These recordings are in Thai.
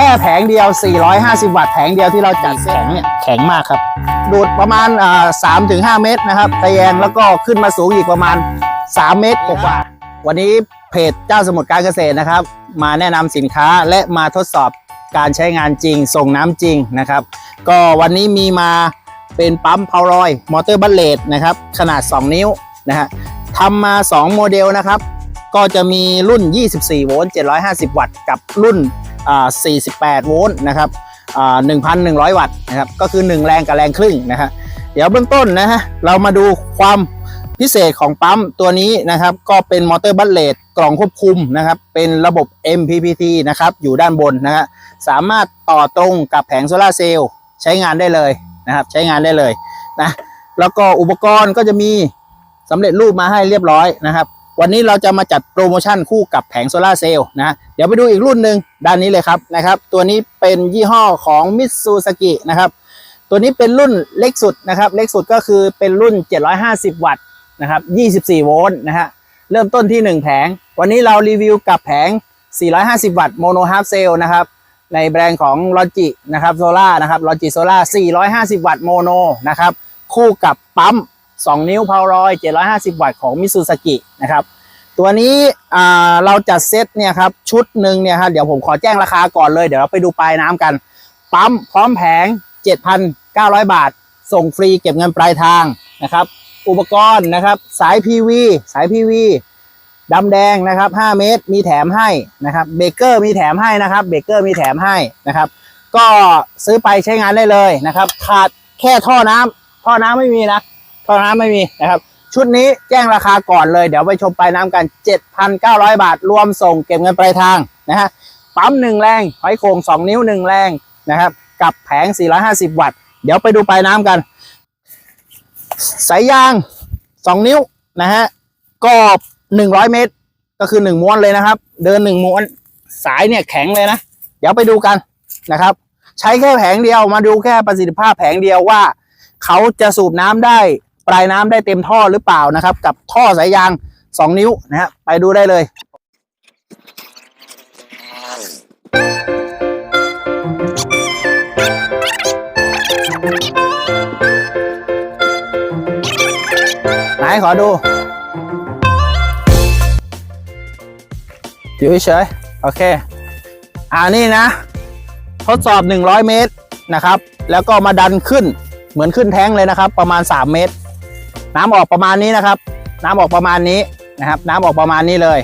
แค่แผงเดียว 450 วัตต์แผงเดียวที่เราจัดแข็งเนี่ยแข็งมากครับ ดูดประมาณอ่า3ถึง5เมตรนะครับทะแยงแล้วก็ขึ้นมาสูงอีกประมาณ 3 เมตรกว่าวันนี้เพจเจ้าสมุทรการเกษตรนะครับ มาแนะนำสินค้าและมาทดสอบการใช้งานจริง ส่งน้ำจริงนะครับ ก็วันนี้มีมาเป็นปั๊มพาวรอยมอเตอร์บัลเลตนะครับ ขนาด 2 นิ้วนะฮะทำมา 2 โมเดลนะครับ ก็จะมีรุ่น 24 โวลต์ 750 วัตต์ กับรุ่น 48 โวลต์นะครับ1,100 วัตต์นะครับก็คือ 1 แรงกับแรงครึ่งนะฮะเดี๋ยวเบื้องต้นนะฮะเรามาดูความพิเศษของปั๊มตัวนี้นะครับ ก็เป็นมอเตอร์บัลเลตกล่องควบคุมนะครับ เป็นระบบ MPPT นะครับ อยู่ด้านบนนะฮะสามารถต่อตรงกับแผงโซลาเซลล์ใช้งานได้เลยนะครับ ใช้งานได้เลยนะแล้วก็อุปกรณ์ก็จะมีสำเร็จรูปมาให้เรียบร้อยนะครับ วันนี้เราจะมาจัดโปรโมชั่นคู่กับแผงโซลาเซลล์นะเดี๋ยวไปดูอีกรุ่นหนึ่งด้านนี้เลยครับนะครับ ตัวนี้เป็นยี่ห้อของมิตซูสกินะครับตัวนี้เป็นรุ่นเล็กสุดนะครับ เล็กสุดก็คือเป็นรุ่น 750 วัตต์นะครับ 24 โวลต์นะฮะเริ่มต้นที่ 1 แผง วันนี้เรารีวิวกับแผง 450 วัตต์โมโนฮาร์ฟเซลนะครับในแบรนด์ของ Logi นะครับโซล่านะครับ Logi Solar 450 วัตต์โมโนนะครับ คู่กับปั๊ม 2 นิ้วพาวรอย 750 วัตต์ของมิซูสกินะครับ ตัวนี้เราจัดเซตเนี่ยครับชุดหนึ่งเนี่ยครับเดี๋ยวผมขอแจ้งราคาก่อนเลย เดี๋ยวเราไปดูปลายน้ำกัน ปั๊มพร้อมแผง 7,900 บาท ส่งฟรีเก็บเงินปลายทางนะครับ อุปกรณ์นะครับ สาย PV สาย PV ดำแดงนะครับ 5 เมตรมีแถมให้นะครับ เบเกอร์มีแถมให้นะครับ เบเกอร์มีแถมให้นะครับ ก็ซื้อไปใช้งานได้เลยนะครับ ขาดแค่ท่อน้ำท่อน้ำไม่มีนะ ท่อน้ำไม่มีนะครับ ชุดนี้แจ้งราคาก่อนเลย เดี๋ยวไปชมปลายน้ำกัน 7,900 บาท รวมส่งเก็บเงินปลายทางนะฮะปั๊มหนึ่งแรงหอยโข่ง2นิ้ว1แรงนะครับ กับแผง 450 วัตต์ เดี๋ยวไปดูปลายน้ำกัน สายยาง2นิ้วนะฮะก็100เมตร ก็คือ1ม้วนเลยนะครับ เดิน1ม้วนสายเนี่ยแข็งเลยนะ เดี๋ยวไปดูกันนะครับ ใช้แค่แผงเดียวมาดูแค่ประสิทธิภาพแผงเดียวว่า เขาจะสูบน้ำได้ ปลายน้ำได้เต็มท่อหรือเปล่านะครับ กับท่อสายยาง 2 นิ้วนะฮะไปดูได้เลยไหนขอดูอยู่เฉยโอเค อ่านี่นะ ทดสอบ 100 เมตรนะครับ แล้วก็มาดันขึ้นเหมือนขึ้นแท้งเลยนะครับ ประมาณ 3 เมตร น้ำออกประมาณนี้นะครับ น้ำออกประมาณนี้นะครับ น้ำออกประมาณนี้เลย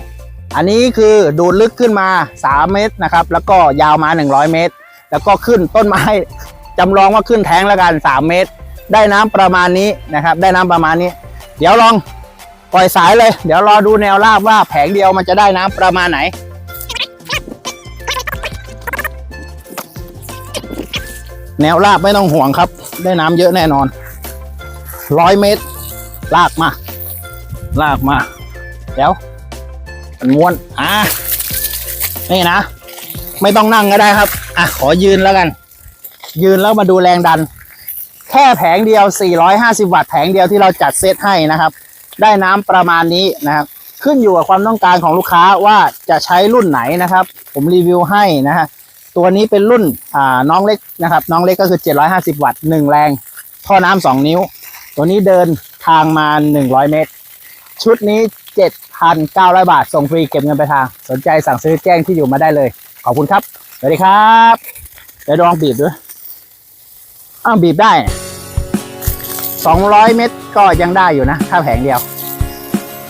อันนี้คือดูดลึกขึ้นมา 3 เมตรนะครับ แล้วก็ยาวมา 100 เมตร แล้วก็ขึ้นต้นไม้จำลองว่าขึ้นแท้งแล้วกัน 3 เมตร ได้น้ำประมาณนี้นะครับ ได้น้ำประมาณนี้ เดี๋ยวลองปล่อยสายเลย เดี๋ยวรอดูแนวราบว่าแผงเดียวมันจะได้น้ำประมาณไหนแนวราบไม่ต้องห่วงครับ ได้น้ำเยอะแน่นอนร้อยเมตร ลากมา ลากมาเดี๋ยวมันม้วนอะนี่นะ ไม่ต้องนั่งก็ได้ครับ อะ ขอยืนแล้วกัน ยืนแล้วมาดูแรงดัน แค่แผงเดียว 450 วัตต์แผงเดียวที่เราจัดเซตให้นะครับ ได้น้ำประมาณนี้นะครับ ขึ้นอยู่กับความต้องการของลูกค้าว่าจะใช้รุ่นไหนนะครับ ผมรีวิวให้นะฮะตัวนี้เป็นรุ่นอ่าน้องเล็กนะครับ น้องเล็กก็คือ 750 วัตต์1แรง ท่อน้ำ2นิ้ว ตัวนี้เดิน ทางมา 100 เมตร ชุดนี้ 7,900 บาท ส่งฟรีเก็บเงินไปลายทาง สนใจสั่งซื้อแจ้งที่อยู่มาได้เลย ขอบคุณครับ สวัสดีครับเดี๋ยวลองบีบด้วยอ้าวบีบได้ 200 เมตรก็ยังได้อยู่นะถ้าแผงเดียว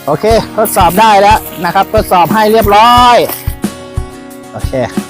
โอเค ทดสอบได้แล้วนะครับ ทดสอบให้เรียบร้อย โอเค